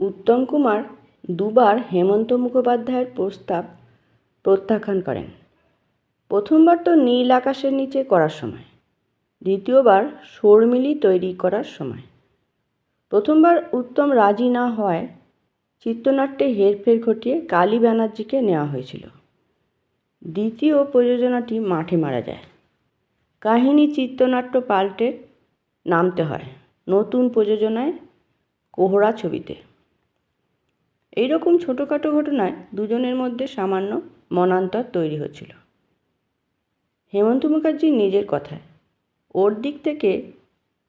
উত্তম কুমার দুবার হেমন্ত মুখোপাধ্যায়ের প্রস্তাব প্রত্যাখ্যান করেন। প্রথমবার তো নীল আকাশের নিচে করার সময়, দ্বিতীয়বার শর্মিলী তৈরি করার সময়। প্রথমবার উত্তম রাজি না হওয়ায় চিত্রনাট্যে হেরফের ঘটিয়ে কালী ব্যানার্জিকে নেওয়া হয়েছিল। দ্বিতীয় প্রযোজনাটি মাঠে মারা যায়। কাহিনী চিত্রনাট্য পাল্টে নামতে হয় নতুন প্রযোজনায় কোহরা ছবিতে। এইরকম ছোটোখাটো ঘটনায় দুজনের মধ্যে সামান্য মনান্তর তৈরি হচ্ছিল। হেমন্ত মুখার্জির নিজের কথায়, ওর দিক থেকে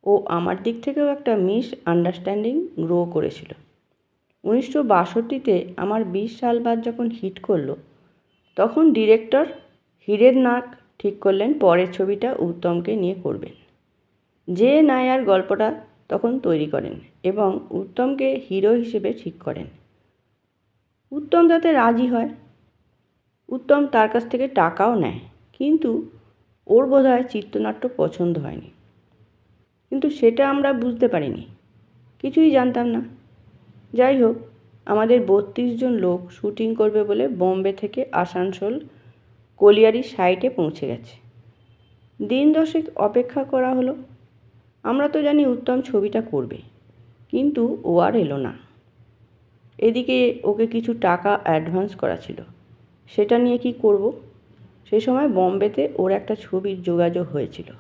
ও আমার দিক থেকেও একটা মিস আন্ডারস্ট্যান্ডিং গ্রো করেছিল। উনিশশো বাষট্টিতে আমার বিশ সাল বাদ যখন হিট করল, তখন ডিরেক্টর হীরের নাক ঠিক করলেন পরের ছবিটা উত্তমকে নিয়ে করবেন। যে নায়ার গল্পটা তখন তৈরি করেন এবং উত্তমকে হিরো হিসেবে ঠিক করেন। উত্তম তাতে রাজি হয়। উত্তম তার কাছ থেকে টাকাও নেয়। কিন্তু ওর বোধহয় চিত্রনাট্য পছন্দ হয়নি। কিন্তু সেটা আমরা বুঝতে পারিনি। কিছুই জানতাম না। যাই হোক, আমাদের বত্রিশ জন লোক শুটিং করবে বলে বোম্বে থেকে আসানসোল কলিয়ারি সাইটে পৌঁছে গেছে। দিন দশেক অপেক্ষা করা হলো। আমরা তো জানি উত্তম ছবিটা করবে। কিন্তু ও আর এলো না। এদিকে ওকে কিছু টাকা অ্যাডভান্স করা ছিল। সেটা নিয়ে কি করব? সে সময় বম্বেতে ওর একটা ছবির যোগাযোগ হয়েছিল।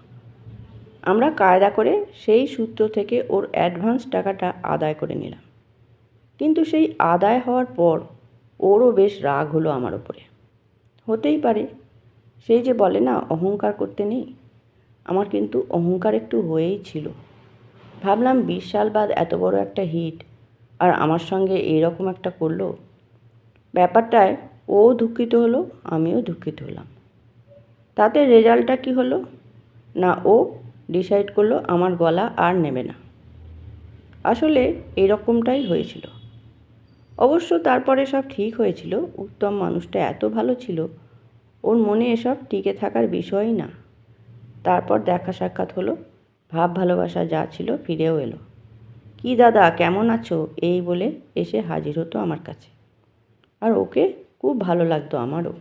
আমরা কায়দা করে সেই সূত্র থেকে ওর অ্যাডভান্স টাকাটা আদায় করে নিলাম। কিন্তু সেই আদায় হওয়ার পর ওরও বেশ রাগ হলো আমার ওপরে হতেই পারে সেই যে বলে না, অহংকার করতে নেই? আমার কিন্তু অহংকার একটু হয়েই ছিল। ভাবলাম বিশ সাল বাদ এত বড় একটা হিট আর আমার সঙ্গে এইরকম একটা করল? ব্যাপারটায় ও দুঃখিত হলো, আমিও দুঃখিত হলাম। তাতে রেজাল্টটা কি হলো? না, ও ডিসাইড করল আমার গলা আর নেবে না। আসলে এরকমটাই হয়েছিল। অবশ্য তারপরে সব ঠিক হয়েছিল, উত্তম মানুষটা এত ভালো ছিল, ওর মনে এসব টিকে থাকার বিষয়ই না। তারপর দেখা সাক্ষাৎ হলো, ভাব ভালোবাসা যা ছিল ফিরেও এলো। কি দাদা, কেমন আছো? এই বলে এসে হাজির হতো আমার কাছে। আর ওকে খুব ভালো লাগতো আমারও।